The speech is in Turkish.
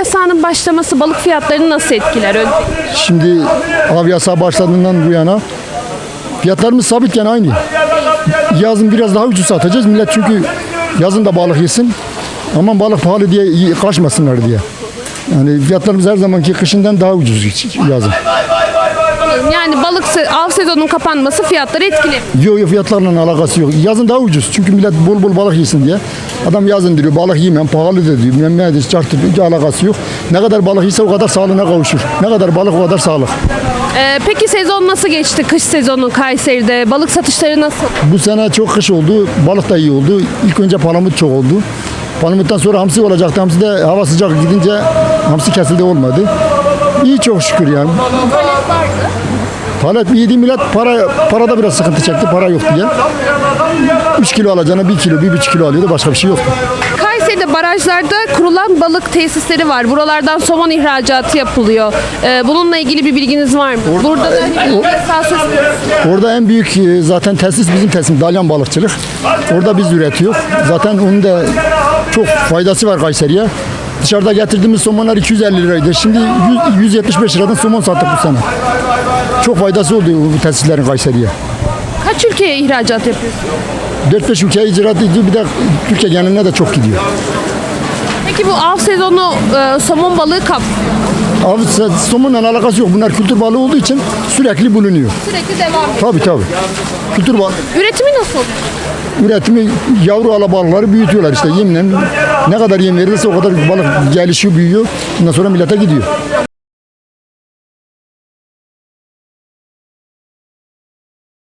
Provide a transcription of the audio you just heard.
yasağının başlaması balık fiyatlarını nasıl etkiler? Şimdi av yasağı başladığından bu yana fiyatlarımız sabitken aynı. Yazın biraz daha ucuz satacağız. Millet çünkü yazın da balık yesin. Aman balık pahalı diye kaçmasınlar diye. Yani fiyatlarımız her zamanki kışından daha ucuz yazın. Yani balık se- av sezonunun kapanması fiyatları etkilemiyor. Yok yok fiyatlarla alakası yok. Yazın daha ucuz. Çünkü millet bol bol balık yesin diye. Adam yazın diyor balık yemem pahalı da diyor. Bilmem ne diyor, çarptı diyor. Hiç alakası yok. Ne kadar balık yese o kadar sağlığına kavuşur. Ne kadar balık o kadar sağlık. Ee, peki sezon nasıl geçti? Kış sezonu Kayseri'de. Balık satışları nasıl? Bu sene çok kış oldu. Balık da iyi oldu. İlk önce palamut çok oldu. Palamuttan sonra hamsi olacaktı. Hamsi de hava sıcak gidince hamsi kesildi olmadı. İyi çok şükür yani. Talep iyiydi millet para parada biraz sıkıntı çekti. Para yok diye. 3 kilo alacağına 1 kilo, 1,5 kilo alıyordu. Başka bir şey yoktu. Kayseri'de barajlarda kurulan balık tesisleri var. Buralardan somon ihracatı yapılıyor. Ee, bununla ilgili bir bilginiz var mı? Burada da hani konusu. Orada en büyük e, zaten tesis bizim tesisimiz Dalyan Balıkçılık. Orada biz üretiyor. Zaten onun da çok faydası var Kayseri'ye. Dışarıda getirdiğimiz somonlar 250 liraydı. Şimdi 100, 175 liradan somon sattık bu sene. Çok faydası oldu bu tesislerin Kayseri'ye. Kaç ülkeye ihracat yapıyorsunuz? 4-5 ülkeye icraat ediyor. Bir de Türkiye geneline de çok gidiyor. Peki bu av sezonu e, somon balığı kapsıyor. Abi se- somonla alakası yok. Bunlar kültür balığı olduğu için sürekli bulunuyor. Sürekli devam ediyor. Tabii tabii. Kültür balığı. Üretimi nasıl oluyor? üretimi yavru alabalıkları büyütüyorlar işte yemle. Ne kadar yem verirse o kadar balık gelişiyor, büyüyor. Ondan sonra millete gidiyor.